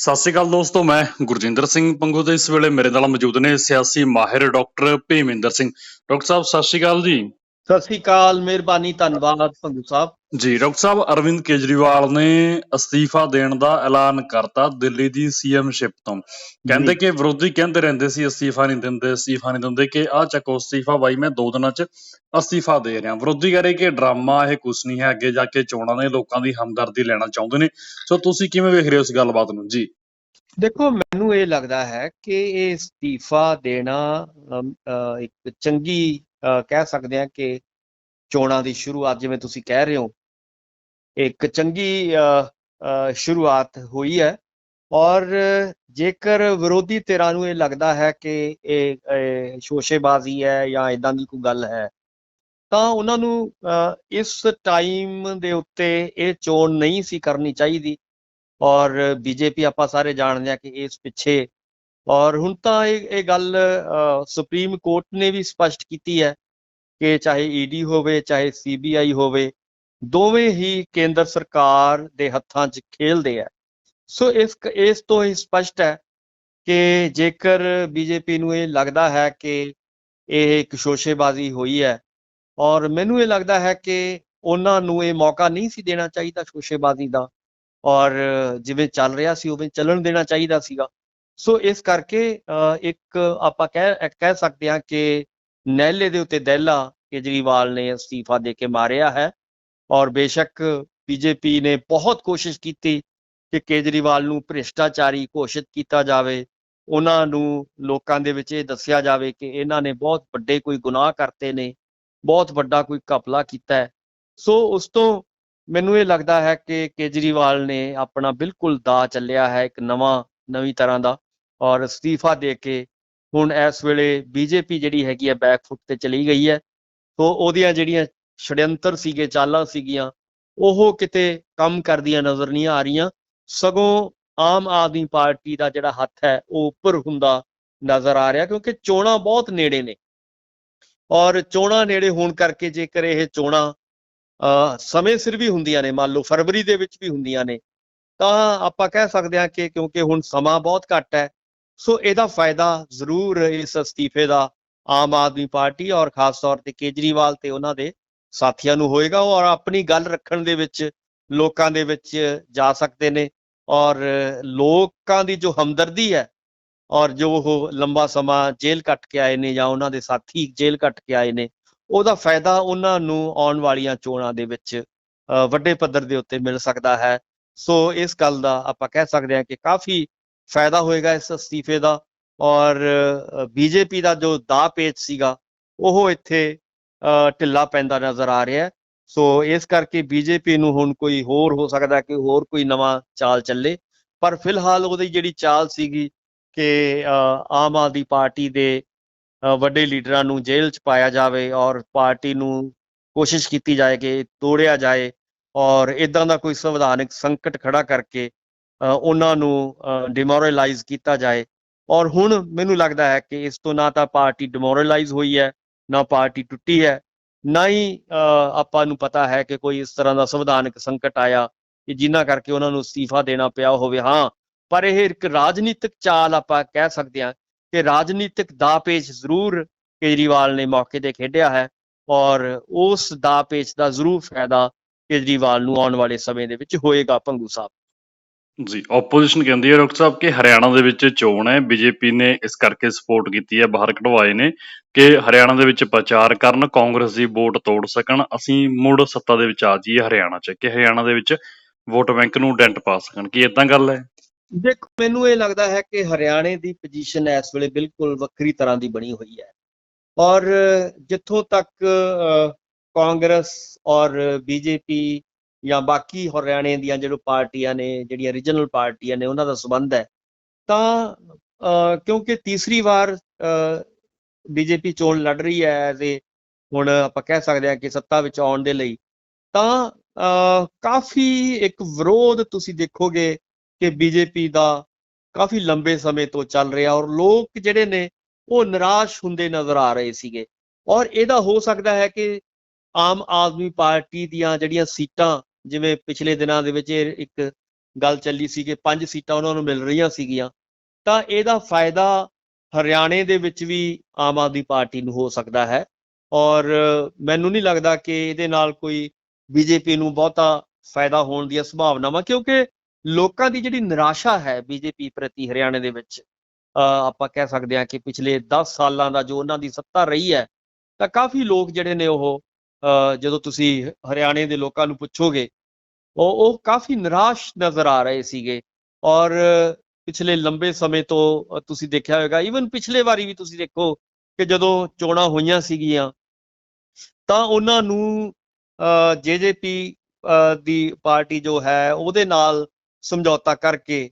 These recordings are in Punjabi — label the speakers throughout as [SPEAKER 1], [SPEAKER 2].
[SPEAKER 1] ਸਤਿ ਸ਼੍ਰੀ ਅਕਾਲ ਦੋਸਤੋ, ਮੈਂ ਗੁਰਜਿੰਦਰ ਸਿੰਘ ਪੰਗੂ ਤੇ ਇਸ ਵੇਲੇ ਮੇਰੇ ਨਾਲ ਮੌਜੂਦ ਨੇ ਸਿਆਸੀ ਮਾਹਿਰ ਡਾਕਟਰ ਭੀਮਿੰਦਰ ਸਿੰਘ। ਡਾਕਟਰ ਸਾਹਿਬ, ਸਤਿ ਸ਼੍ਰੀ ਅਕਾਲ ਜੀ।
[SPEAKER 2] ਸਤਿ ਸ੍ਰੀ ਅਕਾਲ ਮਿਹਰਬਾਨੀ ਧੰਨਵਾਦ ਸੰਧੂ ਸਾਹਿਬ।
[SPEAKER 1] ਜੀ ਡਾਕਟਰ ਸਾਹਿਬ ਅਰਵਿੰਦ ਕੇਜਰੀਵਾਲ ਨੇ ਅਸਤੀਫਾ ਦੇਣ ਦਾ ਐਲਾਨ ਕਰਤਾ ਦਿੱਲੀ ਦੀ ਸੀਐਮਸ਼ਿਪ ਤੋਂ। ਕਹਿੰਦੇ ਕਿ ਵਿਰੋਧੀ ਕਹਿੰਦੇ ਰਹਿੰਦੇ ਸੀ ਅਸਤੀਫਾ ਨਹੀਂ ਦਿੰਦੇ ਅਸਤੀਫਾ ਨਹੀਂ ਦਿੰਦੇ ਕਿ ਆਹ ਚੱਕੋ ਅਸਤੀਫਾ ਬਾਈ ਮੈਂ ਦੋ ਦਿਨਾਂ 'ਚ ਅਸਤੀਫਾ ਦੇ ਰਿਹਾ। ਵਿਰੋਧੀ ਕਹ ਰਹੇ ਕਿ ਡਰਾਮਾ ਇਹ ਕੁਛ ਨਹੀਂ ਹੈ ਅੱਗੇ ਜਾ ਕੇ ਚੋਣਾਂ ਨੇ ਲੋਕਾਂ ਦੀ ਹਮਦਰਦੀ ਲੈਣਾ ਚਾਹੁੰਦੇ ਨੇ। ਸੋ ਤੁਸੀਂ ਕਿਵੇਂ ਵੇਖ ਰਹੇ ਹੋ ਇਸ ਗੱਲਬਾਤ ਨੂੰ? ਜੀ।
[SPEAKER 2] ਦੇਖੋ ਮੈਨੂੰ ਇਹ ਲੱਗਦਾ ਹੈ ਕਿ ਇਹ ਅਸਤੀਫਾ ਦੇਣਾ ਇੱਕ ਚੰਗੀ ਕਹਿ ਸਕਦੇ ਹਾਂ ਕਿ ਚੋਣਾਂ ਦੀ ਸ਼ੁਰੂਆਤ ਜਿਵੇਂ ਤੁਸੀਂ ਕਹਿ ਰਹੇ ਹੋ, ਇੱਕ ਚੰਗੀ ਸ਼ੁਰੂਆਤ ਹੋਈ ਹੈ। ਔਰ ਜੇਕਰ ਵਿਰੋਧੀ ਧਿਰਾਂ ਨੂੰ ਇਹ ਲੱਗਦਾ ਹੈ ਕਿ ਇਹ ਸ਼ੋਸ਼ੇਬਾਜ਼ੀ ਹੈ ਜਾਂ ਇਦਾਂ ਦੀ ਕੋਈ ਗੱਲ ਹੈ, ਤਾਂ ਉਹਨਾਂ ਨੂੰ ਇਸ ਟਾਈਮ ਦੇ ਉੱਤੇ ਇਹ ਚੋਣ ਨਹੀਂ ਸੀ ਕਰਨੀ ਚਾਹੀਦੀ। ਔਰ ਬੀਜੇਪੀ ਆਪਾਂ ਸਾਰੇ ਜਾਣਦੇ ਆ ਕਿ ਇਸ ਪਿੱਛੇ ਔਰ ਹੁਣ ਤਾਂ ਇਹ ਇਹ ਗੱਲ ਸੁਪਰੀਮ ਕੋਰਟ ਨੇ ਵੀ ਸਪਸ਼ਟ ਕੀਤੀ ਹੈ ਕਿ ਚਾਹੇ ਈਡੀ ਹੋਵੇ, ਚਾਹੇ ਸੀਬੀਆਈ ਹੋਵੇ, ਦੋਵੇਂ ਹੀ ਕੇਂਦਰ ਸਰਕਾਰ ਦੇ ਹੱਥਾਂ 'ਚ ਖੇਲਦੇ ਆ। ਸੋ ਇਸ ਇਸ ਤੋਂ ਹੀ ਸਪਸ਼ਟ ਹੈ ਕਿ ਜੇਕਰ ਬੀਜੇਪੀ ਨੂੰ ਇਹ ਲੱਗਦਾ ਹੈ ਕਿ ਇਹ ਇੱਕ ਸ਼ੋਸ਼ੇਬਾਜ਼ੀ ਹੋਈ ਹੈ, ਔਰ ਮੈਨੂੰ ਇਹ ਲੱਗਦਾ ਹੈ ਕਿ ਉਹਨਾਂ ਨੂੰ ਇਹ ਮੌਕਾ ਨਹੀਂ ਸੀ ਦੇਣਾ ਚਾਹੀਦਾ ਸ਼ੋਸ਼ੇਬਾਜ਼ੀ ਦਾ, ਔਰ ਜਿਵੇਂ ਚੱਲ ਰਿਹਾ ਸੀ, ਉਵੇਂ ਚੱਲਣ ਦੇਣਾ ਚਾਹੀਦਾ ਸੀਗਾ। ਸੋ ਇਸ ਕਰਕੇ ਇੱਕ ਆਪਾਂ ਕਹਿ ਕਹਿ ਸਕਦੇ ਹਾਂ ਕਿ ਨਹਿਲੇ ਦੇ ਉੱਤੇ ਦਹਿਲਾ ਕੇਜਰੀਵਾਲ ਨੇ ਅਸਤੀਫਾ ਦੇ ਕੇ ਮਾਰਿਆ ਹੈ ਔਰ ਬੇਸ਼ੱਕ ਬੀਜੇਪੀ ਨੇ ਬਹੁਤ ਕੋਸ਼ਿਸ਼ ਕੀਤੀ ਕਿ ਕੇਜਰੀਵਾਲ ਨੂੰ ਭ੍ਰਿਸ਼ਟਾਚਾਰੀ ਘੋਸ਼ਿਤ ਕੀਤਾ ਜਾਵੇ। ਉਹਨਾਂ ਨੂੰ ਲੋਕਾਂ ਦੇ ਵਿੱਚ ਇਹ ਦੱਸਿਆ ਜਾਵੇ ਕਿ ਇਹਨਾਂ ਨੇ ਬਹੁਤ ਵੱਡੇ ਕੋਈ ਗੁਨਾਹ ਕਰਤੇ ਨੇ, ਬਹੁਤ ਵੱਡਾ ਕੋਈ ਘਪਲਾ ਕੀਤਾ ਸੋ ਉਸ ਤੋਂ ਮੈਨੂੰ ਇਹ ਲੱਗਦਾ ਹੈ ਕਿ ਕੇਜਰੀਵਾਲ ਨੇ ਆਪਣਾ ਬਿਲਕੁਲ ਦਾ ਚੱਲਿਆ ਹੈ ਇੱਕ ਨਵਾਂ, ਨਵੀਂ ਤਰ੍ਹਾਂ ਦਾ। ਔਰ ਅਸਤੀਫਾ ਦੇ ਕੇ ਹੁਣ ਇਸ ਵੇਲੇ ਬੀਜੇਪੀ ਜਿਹੜੀ ਹੈਗੀ ਹੈ ਬੈਕਫੁੱਟ ਤੇ ਚਲੀ ਗਈ ਹੈ। ਸੋ ਉਹਦੀਆਂ ਜਿਹੜੀਆਂ ਛੜਯੰਤਰ ਸੀਗੇ, ਚਾਲਾਂ ਸੀਗੀਆਂ, ਉਹ ਕਿਤੇ ਕੰਮ ਕਰਦੀਆਂ ਨਜ਼ਰ ਨਹੀਂ ਆ ਰਹੀਆਂ। ਸਗੋਂ ਆਮ ਆਦਮੀ ਪਾਰਟੀ ਦਾ ਜਿਹੜਾ ਹੱਥ ਹੈ, ਉਹ ਉੱਪਰ ਹੁੰਦਾ ਨਜ਼ਰ ਆ ਰਿਹਾ ਕਿਉਂਕਿ ਚੋਣਾਂ ਬਹੁਤ ਨੇੜੇ ਨੇ। ਔਰ ਚੋਣਾਂ ਨੇੜੇ ਹੋਣ ਕਰਕੇ ਜੇਕਰ ਇਹ ਚੋਣਾਂ ਸਮੇਂ ਸਿਰ ਵੀ ਹੁੰਦੀਆਂ ਨੇ, ਮੰਨ ਲਓ ਫਰਵਰੀ ਦੇ ਵਿੱਚ ਵੀ ਹੁੰਦੀਆਂ ਨੇ, ਤਾਂ ਆਪਾਂ ਕਹਿ ਸਕਦੇ ਹਾਂ ਕਿ ਕਿਉਂਕਿ ਹੁਣ ਸਮਾਂ ਬਹੁਤ ਘੱਟ ਹੈ ਸੋ ਇਹਦਾ ਫਾਇਦਾ ਜ਼ਰੂਰ ਇਸ ਅਸਤੀਫੇ ਦਾ ਆਮ ਆਦਮੀ ਪਾਰਟੀ ਔਰ ਖਾਸ ਤੌਰ ਤੇ ਕੇਜਰੀਵਾਲ ਤੇ ਉਹਨਾਂ ਦੇ ਸਾਥੀਆਂ ਨੂੰ ਹੋਏਗਾ ਔਰ ਆਪਣੀ ਗੱਲ ਰੱਖਣ ਦੇ ਵਿੱਚ ਲੋਕਾਂ ਦੇ ਵਿੱਚ ਜਾ ਸਕਦੇ ਨੇ ਔਰ ਲੋਕਾਂ ਦੀ ਜੋ ਹਮਦਰਦੀ ਹੈ ਔਰ ਜੋ ਉਹ ਲੰਬਾ ਸਮਾਂ ਜੇਲ੍ਹ ਕੱਟ ਕੇ ਆਏ ਨੇ ਜਾਂ ਉਹਨਾਂ ਦੇ ਸਾਥੀ ਜੇਲ੍ਹ ਕੱਟ ਕੇ ਆਏ ਨੇ, ਉਹਦਾ ਫਾਇਦਾ ਉਹਨਾਂ ਨੂੰ ਆਉਣ ਵਾਲੀਆਂ ਚੋਣਾਂ ਦੇ ਵਿੱਚ ਵੱਡੇ ਪੱਧਰ ਦੇ ਉੱਤੇ ਮਿਲ ਸਕਦਾ ਹੈ। ਸੋ ਇਸ ਗੱਲ ਦਾ ਆਪਾਂ ਕਹਿ ਸਕਦੇ ਹਾਂ ਕਿ ਕਾਫੀ ਫਾਇਦਾ ਹੋਏਗਾ ਇਸ ਅਸਤੀਫੇ ਦਾ ਔਰ ਬੀਜੇਪੀ ਦਾ ਜੋ ਦਾ ਪੇਚ ਸੀਗਾ, ਉਹ ਇੱਥੇ ਢਿੱਲਾ ਪੈਂਦਾ ਨਜ਼ਰ ਆ ਰਿਹਾ ਸੋ ਇਸ ਕਰਕੇ ਬੀਜੇਪੀ ਨੂੰ ਹੁਣ ਕੋਈ ਹੋਰ ਹੋ ਸਕਦਾ ਕਿ ਹੋਰ ਕੋਈ ਨਵਾਂ ਚਾਲ ਚੱਲੇ। ਪਰ ਫਿਲਹਾਲ ਉਹਦੀ ਜਿਹੜੀ ਚਾਲ ਸੀਗੀ ਕਿ ਆਮ ਆਦਮੀ ਪਾਰਟੀ ਦੇ ਵੱਡੇ ਲੀਡਰਾਂ ਨੂੰ ਜੇਲ੍ਹ 'ਚ ਪਾਇਆ ਜਾਵੇ ਔਰ ਪਾਰਟੀ ਨੂੰ ਕੋਸ਼ਿਸ਼ ਕੀਤੀ ਜਾਏ ਕਿ ਤੋੜਿਆ ਜਾਏ ਔਰ ਇਦਾਂ ਦਾ ਕੋਈ ਸੰਵਿਧਾਨਕ ਸੰਕਟ ਖੜਾ ਕਰਕੇ ਉਹਨਾਂ ਨੂੰ ਡਿਮੋਰਲਾਈਜ਼ ਕੀਤਾ ਜਾਏ। ਔਰ ਹੁਣ ਮੈਨੂੰ ਲੱਗਦਾ ਹੈ ਕਿ ਇਸ ਤੋਂ ਨਾ ਤਾਂ ਪਾਰਟੀ ਡਿਮੋਰਲਾਈਜ਼ ਹੋਈ ਹੈ, ਨਾ ਪਾਰਟੀ ਟੁੱਟੀ ਹੈ, ਨਾ ਹੀ ਆਪਾਂ ਨੂੰ ਪਤਾ ਹੈ ਕਿ ਕੋਈ ਇਸ ਤਰ੍ਹਾਂ ਦਾ ਸੰਵਿਧਾਨਕ ਸੰਕਟ ਆਇਆ ਕਿ ਜਿਨ੍ਹਾਂ ਕਰਕੇ ਉਹਨਾਂ ਨੂੰ ਅਸਤੀਫਾ ਦੇਣਾ ਪਿਆ ਹੋਵੇ। ਹਾਂ, ਪਰ ਇਹ ਇੱਕ ਰਾਜਨੀਤਿਕ ਚਾਲ ਆਪਾਂ ਕਹਿ ਸਕਦੇ ਹਾਂ ਕਿ ਰਾਜਨੀਤਿਕ ਦਾਅਪੇਚ ਜ਼ਰੂਰ ਕੇਜਰੀਵਾਲ ਨੇ ਮੌਕੇ ਤੇ ਖੇਡਿਆ ਹੈ ਔਰ ਉਸ ਦਾਅਪੇਚ ਦਾ ਜ਼ਰੂਰ ਫਾਇਦਾ ਕੇਜਰੀਵਾਲ ਨੂੰ ਆਉਣ ਵਾਲੇ ਸਮੇਂ ਦੇ ਵਿੱਚ ਹੋਏਗਾ, ਪੰਗੂ ਸਾਹਿਬ।
[SPEAKER 1] ਜੀ ਆਪੋਜੀਸ਼ਨ ਕਹਿੰਦੀ ਹੈ ਡਾਕਟਰ ਸਾਹਿਬ, ਕਿ ਹਰਿਆਣਾ ਦੇ ਵਿੱਚ ਚੋਣ ਹੈ। ਬੀਜੇਪੀ ਨੇ ਇਸ ਕਰਕੇ ਸਪੋਰਟ ਕੀਤੀ ਹੈ, ਬਾਹਰ ਕਢਵਾਏ ਨੇ ਕਿ ਹਰਿਆਣਾ ਦੇ ਵਿੱਚ ਪ੍ਰਚਾਰ ਕਰਨ, ਕਾਂਗਰਸ ਦੀ ਵੋਟ ਤੋੜ ਸਕਣ। ਅਸੀਂ ਮੁੜ ਸੱਤਾ ਦੇ ਵਿੱਚ ਆ ਜਾਈਏ ਹਰਿਆਣਾ 'ਚ, ਕਿ ਹਰਿਆਣਾ ਦੇ ਵਿੱਚ ਵੋਟ ਬੈਂਕ ਨੂੰ ਡੈਂਟ ਪਾ ਸਕਣ। ਕੀ ਇਦਾਂ ਗੱਲ ਹੈ?
[SPEAKER 2] ਦੇਖੋ, ਮੈਨੂੰ ਇਹ ਲੱਗਦਾ ਹੈ ਕਿ ਹਰਿਆਣੇ ਦੀ ਪੋਜੀਸ਼ਨ ਇਸ ਵੇਲੇ ਬਿਲਕੁਲ ਵੱਖਰੀ ਤਰ੍ਹਾਂ ਦੀ ਬਣੀ ਹੋਈ ਹੈ। ਔਰ ਜਿੱਥੋਂ ਤੱਕ ਕਾਂਗਰਸ ਔਰ ਬੀਜੇਪੀ ਜਾਂ ਬਾਕੀ ਹਰਿਆਣੇ ਦੀਆਂ ਜਿਹੜੀਆਂ ਪਾਰਟੀਆਂ ਨੇ, ਜਿਹੜੀਆਂ ਰੀਜਨਲ ਪਾਰਟੀਆਂ ਨੇ, ਉਹਨਾਂ ਦਾ ਸੰਬੰਧ ਹੈ। ਤਾਂ ਕਿਉਂਕਿ ਤੀਸਰੀ ਵਾਰ ਬੀਜੇਪੀ ਚੋਣ ਲੜ ਰਹੀ ਹੈ ਐਜ਼ ਏ ਹੁਣ ਆਪਾਂ ਕਹਿ ਸਕਦੇ ਹਾਂ ਕਿ ਸੱਤਾ ਵਿੱਚ ਆਉਣ ਦੇ ਲਈ, ਤਾਂ ਕਾਫੀ ਇੱਕ ਵਿਰੋਧ ਤੁਸੀਂ ਦੇਖੋਗੇ ਕਿ ਬੀਜੇਪੀ ਦਾ ਕਾਫੀ ਲੰਬੇ ਸਮੇਂ ਤੋਂ ਚੱਲ ਰਿਹਾ ਔਰ ਲੋਕ ਜਿਹੜੇ ਨੇ, ਉਹ ਨਿਰਾਸ਼ ਹੁੰਦੇ ਨਜ਼ਰ ਆ ਰਹੇ ਸੀਗੇ। ਔਰ ਇਹਦਾ ਹੋ ਸਕਦਾ ਹੈ ਕਿ ਆਮ ਆਦਮੀ ਪਾਰਟੀ ਦੀਆਂ ਜਿਹੜੀਆਂ ਸੀਟਾਂ ਜਿਵੇਂ ਪਿਛਲੇ ਦਿਨਾਂ ਦੇ ਵਿੱਚ ਇਹ ਇੱਕ ਗੱਲ ਚੱਲੀ ਸੀ ਕਿ ਪੰਜ ਸੀਟਾਂ ਉਹਨਾਂ ਨੂੰ ਮਿਲ ਰਹੀਆਂ ਸੀਗੀਆਂ, ਤਾਂ ਇਹਦਾ ਫਾਇਦਾ ਹਰਿਆਣੇ ਦੇ ਵਿੱਚ ਵੀ ਆਮ ਆਦਮੀ ਪਾਰਟੀ ਨੂੰ ਹੋ ਸਕਦਾ ਹੈ ਔਰ ਮੈਨੂੰ ਨਹੀਂ ਲੱਗਦਾ ਕਿ ਇਹਦੇ ਨਾਲ ਕੋਈ ਬੀਜੇਪੀ ਨੂੰ ਬਹੁਤਾ ਫਾਇਦਾ ਹੋਣ ਦੀਆਂ ਸੰਭਾਵਨਾਵਾਂ, ਕਿਉਂਕਿ ਲੋਕਾਂ ਦੀ ਜਿਹੜੀ ਨਿਰਾਸ਼ਾ ਹੈ ਬੀਜੇਪੀ ਪ੍ਰਤੀ ਹਰਿਆਣੇ ਦੇ ਵਿੱਚ ਆਪਾਂ ਕਹਿ ਸਕਦੇ ਹਾਂ ਕਿ ਪਿਛਲੇ 10 ਸਾਲਾਂ ਦਾ ਜੋ ਉਹਨਾਂ ਦੀ ਸੱਤਾ ਰਹੀ ਹੈ, ਤਾਂ ਕਾਫੀ ਲੋਕ ਜਿਹੜੇ ਨੇ ਉਹ ਜਦੋਂ ਤੁਸੀਂ ਹਰਿਆਣੇ ਦੇ ਲੋਕਾਂ ਨੂੰ ਪੁੱਛੋਗੇ, ਉਹ ਉਹ ਕਾਫੀ ਨਿਰਾਸ਼ ਨਜ਼ਰ ਆ ਰਹੇ ਸੀਗੇ। ਔਰ ਪਿਛਲੇ ਲੰਬੇ ਸਮੇਂ ਤੋਂ ਤੁਸੀਂ ਦੇਖਿਆ ਹੋਵੇਗਾ ਈਵਨ ਪਿਛਲੇ ਵਾਰੀ ਵੀ ਤੁਸੀਂ ਦੇਖੋ ਕਿ ਜਦੋਂ ਚੋਣਾਂ ਹੋਈਆਂ ਸੀਗੀਆਂ, ਤਾਂ ਉਹਨਾਂ ਨੂੰ ਜੇਜੇਪੀ ਦੀ ਪਾਰਟੀ ਜੋ ਹੈ, ਉਹਦੇ ਨਾਲ ਸਮਝੌਤਾ ਕਰਕੇ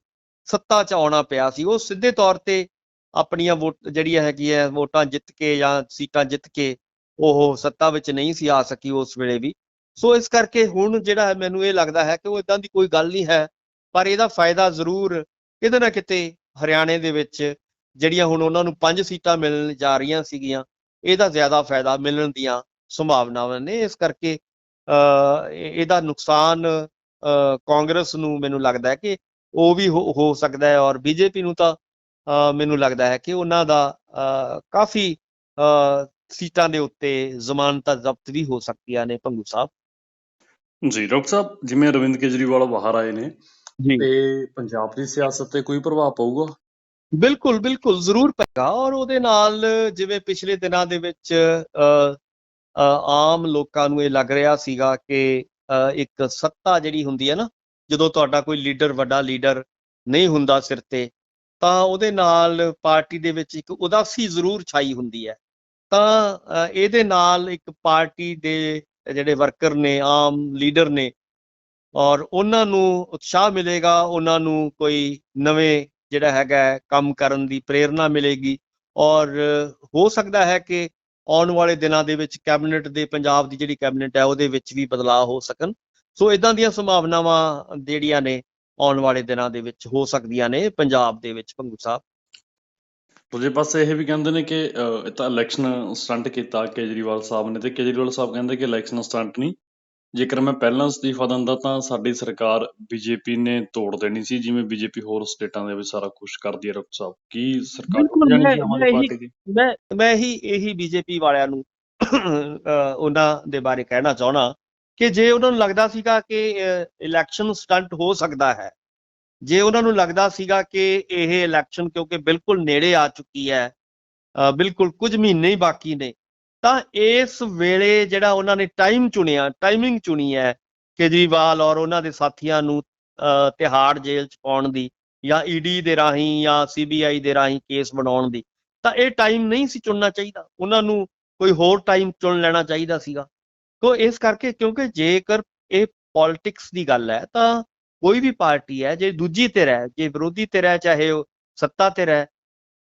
[SPEAKER 2] ਸੱਤਾ 'ਚ ਆਉਣਾ ਪਿਆ ਸੀ। ਉਹ ਸਿੱਧੇ ਤੌਰ ਤੇ ਆਪਣੀਆਂ ਵੋਟ ਜਿਹੜੀਆਂ ਹੈਗੀਆਂ ਵੋਟਾਂ ਜਿੱਤ ਕੇ ਜਾਂ ਸੀਟਾਂ ਜਿੱਤ ਕੇ ਉਹ ਸੱਤਾ ਵਿੱਚ ਨਹੀਂ ਸੀ ਆ ਸਕੀ ਉਸ ਵੇਲੇ ਵੀ। ਸੋ ਇਸ ਕਰਕੇ ਹੁਣ ਜਿਹੜਾ ਹੈ ਮੈਨੂੰ ਇਹ ਲੱਗਦਾ ਹੈ ਕਿ ਉਹ ਇਦਾਂ ਦੀ ਕੋਈ ਗੱਲ ਨਹੀਂ ਹੈ, ਪਰ ਇਹਦਾ ਫਾਇਦਾ ਜ਼ਰੂਰ ਕਿਤੇ ਨਾ ਕਿਤੇ ਹਰਿਆਣੇ ਦੇ ਵਿੱਚ ਜਿਹੜੀਆਂ ਹੁਣ ਉਹਨਾਂ ਨੂੰ ਪੰਜ ਸੀਟਾਂ ਮਿਲਣ ਜਾ ਰਹੀਆਂ ਸੀਗੀਆਂ, ਇਹਦਾ ਜ਼ਿਆਦਾ ਫਾਇਦਾ ਮਿਲਣ ਦੀਆਂ ਸੰਭਾਵਨਾਵਾਂ ਨੇ। ਇਸ ਕਰਕੇ ਇਹਦਾ ਨੁਕਸਾਨ ਕਾਂਗਰਸ ਨੂੰ ਮੈਨੂੰ ਲੱਗਦਾ ਹੈ ਕਿ ਉਹ ਵੀ ਹੋ ਸਕਦਾ ਹੈ ਔਰ ਬੀਜੇਪੀ ਨੂੰ ਤਾਂ ਮੈਨੂੰ ਲੱਗਦਾ ਹੈ ਕਿ ਉਹਨਾਂ ਦਾ ਕਾਫੀ ਸੀਟਾਂ ਦੇ ਉੱਤੇ ਜ਼ਮਾਨਤਾਂ ਜ਼ਬਤ ਵੀ ਹੋ ਸਕਦੀਆਂ ਨੇ ਭੰਗੂ ਸਾਹਿਬ?
[SPEAKER 1] ਜੀ ਡਾਕਟਰ ਸਾਹਿਬ ਜਿਵੇਂ ਅਰਵਿੰਦ ਕੇਜਰੀਵਾਲ ਬਾਹਰ ਆਏ ਨੇ ਤੇ ਪੰਜਾਬ ਦੀ ਸਿਆਸਤ ਤੇ ਕੋਈ ਪ੍ਰਭਾਵ ਪਊਗਾ?
[SPEAKER 2] ਬਿਲਕੁਲ ਬਿਲਕੁਲ ਜ਼ਰੂਰ ਪਏਗਾ ਔਰ ਉਹਦੇ ਨਾਲ ਜਿਵੇਂ ਪਿਛਲੇ ਦਿਨਾਂ ਦੇ ਵਿੱਚ ਆਮ ਲੋਕਾਂ ਨੂੰ ਇਹ ਲੱਗ ਰਿਹਾ ਸੀਗਾ ਕਿ ਇੱਕ ਸੱਤਾ ਜਿਹੜੀ ਹੁੰਦੀ ਹੈ ਨਾ ਜਦੋਂ ਤੁਹਾਡਾ ਕੋਈ ਲੀਡਰ ਵੱਡਾ ਲੀਡਰ ਨਹੀਂ ਹੁੰਦਾ ਸਿਰ ਤੇ ਤਾਂ ਉਹਦੇ ਨਾਲ ਪਾਰਟੀ ਦੇ ਵਿੱਚ ਇੱਕ ਉਦਾਸੀ ਜ਼ਰੂਰ ਛਾਈ ਹੁੰਦੀ ਹੈ। ਤਾਂ ਇਹਦੇ ਨਾਲ ਇੱਕ ਪਾਰਟੀ ਦੇ ਜਿਹੜੇ ਵਰਕਰ ਨੇ, ਆਮ ਲੀਡਰ ਨੇ ਔਰ ਉਹਨਾਂ ਨੂੰ ਉਤਸ਼ਾਹ ਮਿਲੇਗਾ, ਉਹਨਾਂ ਨੂੰ ਕੋਈ ਨਵੇਂ ਜਿਹੜਾ ਹੈਗਾ ਕੰਮ ਕਰਨ ਦੀ ਪ੍ਰੇਰਣਾ ਮਿਲੇਗੀ ਔਰ ਹੋ ਸਕਦਾ ਹੈ ਕਿ ਆਉਣ ਵਾਲੇ ਦਿਨਾਂ ਦੇ ਵਿੱਚ ਕੈਬਨਿਟ ਦੇ ਪੰਜਾਬ ਦੀ ਜਿਹੜੀ ਕੈਬਨਿਟ ਹੈ, ਉਹਦੇ ਵਿੱਚ ਵੀ ਬਦਲਾਅ ਹੋ ਸਕਣ। ਸੋ ਇਦਾਂ ਦੀਆਂ ਸੰਭਾਵਨਾਵਾਂ ਜਿਹੜੀਆਂ ਨੇ ਆਉਣ ਵਾਲੇ ਦਿਨਾਂ ਦੇ ਵਿੱਚ ਹੋ ਸਕਦੀਆਂ ਨੇ ਪੰਜਾਬ ਦੇ ਵਿੱਚ ਭੰਗੂ ਸਾਹਿਬ।
[SPEAKER 1] ਦੂਜੇ ਪਾਸੇ ਇਹ ਵੀ ਕਹਿੰਦੇ ਨੇ ਕਿ ਇਹ ਤਾਂ ਇਲੈਕਸ਼ਨ ਸਟੰਟ ਕੀਤਾ ਕੇਜਰੀਵਾਲ ਸਾਹਿਬ ਨੇ ਤੇ ਕੇਜਰੀਵਾਲ ਸਾਹਿਬ ਕਹਿੰਦੇ ਕਿ ਇਲੈਕਸ਼ਨ ਸਟੰਟ ਨਹੀਂ। ਜੇਕਰ ਮੈਂ ਪਹਿਲਾਂ ਅਸਤੀਫਾ ਦਿੰਦਾ ਤਾਂ ਸਾਡੀ ਸਰਕਾਰ ਬੀਜੇਪੀ ਨੇ ਤੋੜ ਦੇਣੀ ਸੀ ਜਿਵੇਂ ਬੀਜੇਪੀ ਹੋਰ ਸਟੇਟਾਂ ਦੇ ਵਿੱਚ ਸਾਰਾ ਕੁਝ ਕਰਦੀ ਹੈ ਡਾਕਟਰ ਸਾਹਿਬ। ਕੀ ਸਰਕਾਰ ਟੁੱਟ ਜਾਣੀ ਆਮ ਪਾਰਟੀ ਦੀ?
[SPEAKER 2] ਮੈਂ ਮੈਂ ਹੀ ਇਹੀ ਬੀਜੇਪੀ ਵਾਲਿਆਂ ਨੂੰ ਉਹਨਾਂ ਦੇ ਬਾਰੇ ਕਹਿਣਾ ਚਾਹਣਾ ਕਿ ਜੇ ਉਹਨਾਂ ਨੂੰ ਲੱਗਦਾ ਸੀਗਾ ਕਿ ਇਲੈਕਸ਼ਨ ਸਟੰਟ ਹੋ ਸਕਦਾ ਹੈ ਜੇ ਉਹਨਾਂ ਨੂੰ ਲੱਗਦਾ ਸੀਗਾ ਕਿ ਇਹ ਇਲੈਕਸ਼ਨ ਕਿਉਂਕਿ ਬਿਲਕੁਲ ਨੇੜੇ ਆ ਚੁੱਕੀ ਹੈ ਬਿਲਕੁਲ ਕੁਝ ਮਹੀਨੇ ਹੀ ਬਾਕੀ ਨੇ, ਤਾਂ ਇਸ ਵੇਲੇ ਜਿਹੜਾ ਉਹਨਾਂ ਨੇ ਟਾਈਮ ਚੁਣਿਆ ਟਾਈਮਿੰਗ ਚੁਣੀ ਹੈ ਕੇਜਰੀਵਾਲ ਔਰ ਉਹਨਾਂ ਦੇ ਸਾਥੀਆਂ ਨੂੰ ਤਿਹਾੜ ਜੇਲ੍ਹ ਚ ਪਾਉਣ ਦੀ ਜਾਂ ਈਡੀ ਦੇ ਰਾਹੀਂ ਜਾਂ ਸੀਬੀਆਈ ਦੇ ਰਾਹੀਂ ਕੇਸ ਬਣਾਉਣ ਦੀ, ਤਾਂ ਇਹ ਟਾਈਮ ਨਹੀਂ ਸੀ ਚੁਣਨਾ ਚਾਹੀਦਾ, ਉਹਨਾਂ ਨੂੰ ਕੋਈ ਹੋਰ ਟਾਈਮ ਚੁਣ ਲੈਣਾ ਚਾਹੀਦਾ ਸੀਗਾ। ਤੋ ਇਸ ਕਰਕੇ ਕਿਉਂਕਿ ਜੇਕਰ ਇਹ ਪੋਲਿਟਿਕਸ ਦੀ ਗੱਲ ਹੈ, ਤਾਂ ਕੋਈ ਵੀ ਪਾਰਟੀ ਹੈ, ਜੇ ਦੂਜੀ ਧਿਰ ਹੈ ਜੇ ਵਿਰੋਧੀ ਧਿਰ ਹੈ ਚਾਹੇ ਉਹ ਸੱਤਾ ਧਿਰ ਹੈ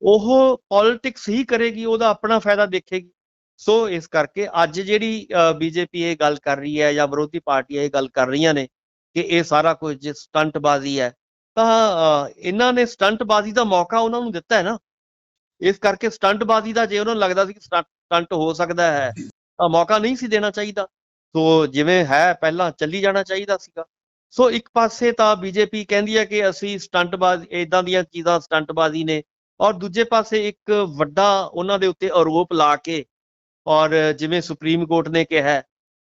[SPEAKER 2] ਉਹ ਪੋਲਿਟਿਕਸ ਹੀ ਕਰੇਗੀ, ਉਹਦਾ ਆਪਣਾ ਫਾਇਦਾ ਦੇਖੇਗੀ। ਸੋ ਇਸ ਕਰਕੇ ਅੱਜ ਜਿਹੜੀ ਬੀਜੇਪੀ ਇਹ ਗੱਲ ਕਰ ਰਹੀ ਹੈ ਜਾਂ ਵਿਰੋਧੀ ਪਾਰਟੀਆਂ ਇਹ ਗੱਲ ਕਰ ਰਹੀਆਂ ਨੇ ਕਿ ਇਹ ਸਾਰਾ ਕੁਝ ਸਟੰਟਬਾਜ਼ੀ ਹੈ, ਤਾਂ ਇਹਨਾਂ ਨੇ ਸਟੰਟਬਾਜ਼ੀ ਦਾ ਮੌਕਾ ਉਹਨਾਂ ਨੂੰ ਦਿੱਤਾ ਹੈ ਨਾ। ਇਸ ਕਰਕੇ ਸਟੰਟਬਾਜ਼ੀ ਦਾ ਜੇ ਉਹਨਾਂ ਨੂੰ ਲੱਗਦਾ ਸੀ ਕਿ ਸਟੰਟ ਹੋ ਸਕਦਾ ਹੈ, ਤਾਂ ਮੌਕਾ ਨਹੀਂ ਸੀ ਦੇਣਾ ਚਾਹੀਦਾ। ਸੋ ਜਿਵੇਂ ਹੈ, ਪਹਿਲਾਂ ਚੱਲੀ ਜਾਣਾ ਚਾਹੀਦਾ ਸੀਗਾ। ਸੋ ਇੱਕ ਪਾਸੇ ਤਾਂ ਬੀਜੇਪੀ ਕਹਿੰਦੀ ਹੈ ਕਿ ਅਸੀਂ ਸਟੰਟਬਾਜ਼ ਇਦਾਂ ਦੀਆਂ ਚੀਜ਼ਾਂ ਸਟੰਟਬਾਜ਼ੀ ਨੇ ਔਰ ਦੂਜੇ ਪਾਸੇ ਇੱਕ ਵੱਡਾ ਉਹਨਾਂ ਦੇ ਉੱਤੇ ਆਰੋਪ ਲਾ ਕੇ ਔਰ ਜਿਵੇਂ ਸੁਪਰੀਮ ਕੋਰਟ ਨੇ ਕਿਹਾ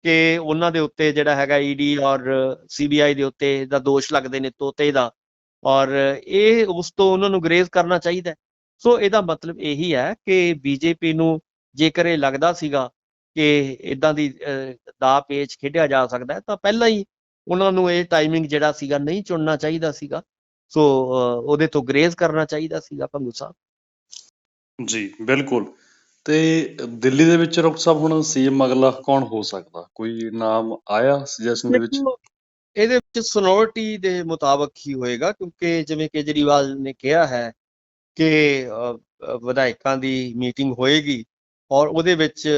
[SPEAKER 2] ਕਿ ਉਹਨਾਂ ਦੇ ਉੱਤੇ ਜਿਹੜਾ ਹੈਗਾ ਈਡੀ ਔਰ ਸੀਬੀਆਈ ਦੇ ਉੱਤੇ ਦਾ ਦੋਸ਼ ਲੱਗਦੇ ਨੇ ਤੋਤੇ ਦਾ ਔਰ ਇਹ ਉਸ ਤੋਂ ਉਹਨਾਂ ਨੂੰ ਗਰੇਜ਼ ਕਰਨਾ ਚਾਹੀਦਾ ਸੋ ਇਹਦਾ ਮਤਲਬ ਇਹੀ ਹੈ ਕਿ ਬੀਜੇਪੀ ਨੂੰ ਜੇਕਰ ਇਹ ਲੱਗਦਾ ਸੀਗਾ ਕਿ ਇਦਾਂ ਦੀ ਦਾ ਪੇਚ ਖੇਡਿਆ ਜਾ ਸਕਦਾ ਤਾਂ ਪਹਿਲਾਂ ਹੀ ਉਹਨਾਂ ਨੂੰ ਇਹ ਟਾਈਮਿੰਗ ਜਿਹੜਾ ਸੀਗਾ ਨਹੀਂ ਚੁਣਨਾ ਚਾਹੀਦਾ ਸੀਗਾ। ਸੋ ਉਹਦੇ ਤੋਂ ਗਰੇਜ਼ ਕਰਨਾ ਚਾਹੀਦਾ ਸੀਗਾ ਭੰਗੂ ਸਾਹਿਬ।
[SPEAKER 1] ਜੀ ਬਿਲਕੁਲ। ਤੇ ਦਿੱਲੀ ਦੇ ਵਿੱਚ ਡਾਕਟਰ ਸਾਹਿਬ ਹੁਣ ਸੀਐਮ ਅਗਲਾ ਕੌਣ ਹੋ ਸਕਦਾ? ਕੋਈ ਨਾਮ ਆਇਆ ਸੁਜੈਸ਼ਨ ਦੇ ਵਿੱਚ?
[SPEAKER 2] ਇਹਦੇ ਵਿੱਚ ਸੋਨੋਰਿਟੀ ਦੇ ਮੁਤਾਬਕ ਹੀ ਹੋਏਗਾ ਕਿਉਂਕਿ ਜਿਵੇਂ ਕੇਜਰੀਵਾਲ ਨੇ ਕਿਹਾ ਹੈ ਕਿ ਵਿਧਾਇਕਾਂ ਦੀ ਮੀਟਿੰਗ ਹੋਏਗੀ ਔਰ ਉਹਦੇ ਵਿੱਚ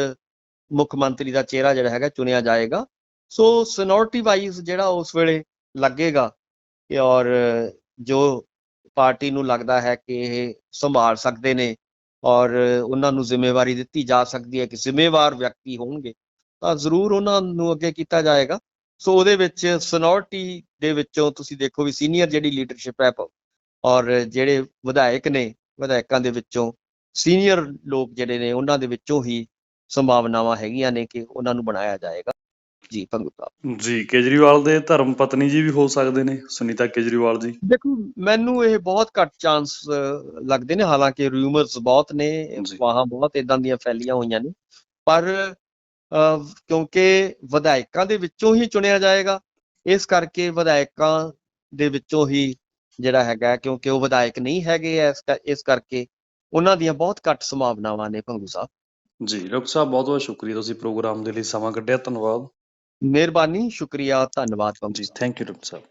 [SPEAKER 2] ਮੁੱਖ ਮੰਤਰੀ ਦਾ ਚਿਹਰਾ ਜਿਹੜਾ ਹੈਗਾ ਚੁਣਿਆ ਜਾਏਗਾ। ਸੋ ਸੋਨੋਰਿਟੀ ਵਾਈਜ਼ ਜਿਹੜਾ ਉਸ ਵੇਲੇ ਲੱਗੇਗਾ ਕਿ ਔਰ ਜੋ ਪਾਰਟੀ ਨੂੰ ਲੱਗਦਾ ਹੈ ਕਿ ਇਹ ਸੰਭਾਲ ਸਕਦੇ ਨੇ ਔਰ ਉਹਨਾਂ ਨੂੰ ਜ਼ਿੰਮੇਵਾਰੀ ਦਿੱਤੀ ਜਾ ਸਕਦੀ ਹੈ ਕਿ ਜ਼ਿੰਮੇਵਾਰ ਵਿਅਕਤੀ ਹੋਣਗੇ, ਤਾਂ ਜ਼ਰੂਰ ਉਹਨਾਂ ਨੂੰ ਅੱਗੇ ਕੀਤਾ ਜਾਏਗਾ। ਸੋ ਉਹਦੇ ਵਿੱਚ ਸਨੋਰਟੀ ਦੇ ਵਿੱਚੋਂ ਤੁਸੀਂ ਦੇਖੋ ਵੀ ਸੀਨੀਅਰ ਜਿਹੜੀ ਲੀਡਰਸ਼ਿਪ ਹੈ ਔਰ ਜਿਹੜੇ ਵਿਧਾਇਕ ਨੇ, ਵਿਧਾਇਕਾਂ ਦੇ ਵਿੱਚੋਂ ਸੀਨੀਅਰ ਲੋਕ ਜਿਹੜੇ ਨੇ, ਉਹਨਾਂ ਦੇ ਵਿੱਚੋਂ ਹੀ ਸੰਭਾਵਨਾਵਾਂ ਹੈਗੀਆਂ ਨੇ ਕਿ ਉਹਨਾਂ ਨੂੰ ਬਣਾਇਆ ਜਾਏਗਾ। ਜੀ ਭੰਗੂ ਸਾਹਿਬ
[SPEAKER 1] ਜੀ ਕੇਜਰੀਵਾਲ ਦੇ ਧਰਮ ਪਤਨੀ ਜੀ ਵੀ ਹੋ ਸਕਦੇ ਨੇ ਸੁਨੀਤਾ ਕੇਜਰੀਵਾਲ ਜੀ।
[SPEAKER 2] ਦੇਖੋ ਮੈਨੂੰ ਇਹ ਬਹੁਤ ਘੱਟ ਚਾਂਸ ਲੱਗਦੇ ਨੇ ਹਾਲਾਂਕਿ ਰਿਊਮਰਸ ਬਹੁਤ ਨੇ। ਵਾਹਾਂ ਬਹੁਤ ਇਦਾਂ ਦੀਆਂ ਫੈਲੀਆਂ ਹੋਈਆਂ ਨੇ। ਪਰ ਕਿਉਂਕਿ ਵਿਧਾਇਕਾਂ ਦੇ ਵਿੱਚੋਂ ਹੀ ਚੁਣਿਆ ਜਾਏਗਾ ਇਸ ਕਰਕੇ ਵਿਧਾਇਕਾਂ ਦੇ ਵਿੱਚੋਂ ਹੀ ਜਿਹੜਾ ਹੈਗਾ ਕਿਉਂਕਿ ਉਹ ਵਿਧਾਇਕ ਨਹੀਂ ਹੈਗੇ ਇਸ ਕਰਕੇ ਉਹਨਾਂ ਦੀਆਂ ਬਹੁਤ ਘੱਟ ਸੰਭਾਵਨਾਵਾਂ ਨੇ ਭੰਗੂ ਸਾਹਿਬ।
[SPEAKER 1] ਜੀ ਡਾਕਟਰ ਸਾਹਿਬ ਬਹੁਤ ਬਹੁਤ ਸ਼ੁਕਰੀਆ ਤੁਸੀਂ ਪ੍ਰੋਗਰਾਮ ਦੇ ਲਈ ਸਮਾਂ ਕੱਢਿਆ ਧੰਨਵਾਦ।
[SPEAKER 2] ਮਿਹਰਬਾਨੀ ਸ਼ੁਕਰੀਆ ਧੰਨਵਾਦ Bhangu
[SPEAKER 1] thank you doctor Sahib